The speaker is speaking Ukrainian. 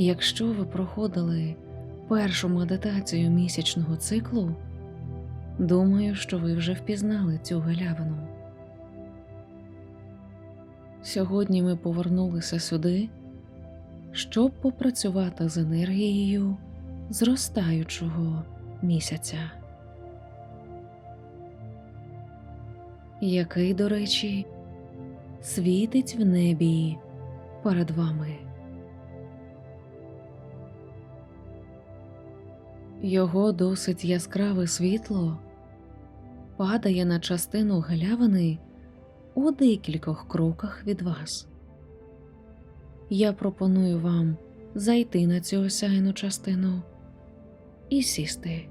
Якщо ви проходили першу медитацію місячного циклу, думаю, що ви вже впізнали цю галявину. Сьогодні ми повернулися сюди, щоб попрацювати з енергією зростаючого місяця, який, до речі, світить в небі перед вами. Його досить яскраве світло падає на частину галявини у декількох кроках від вас. Я пропоную вам зайти на цю осяйну частину і сісти.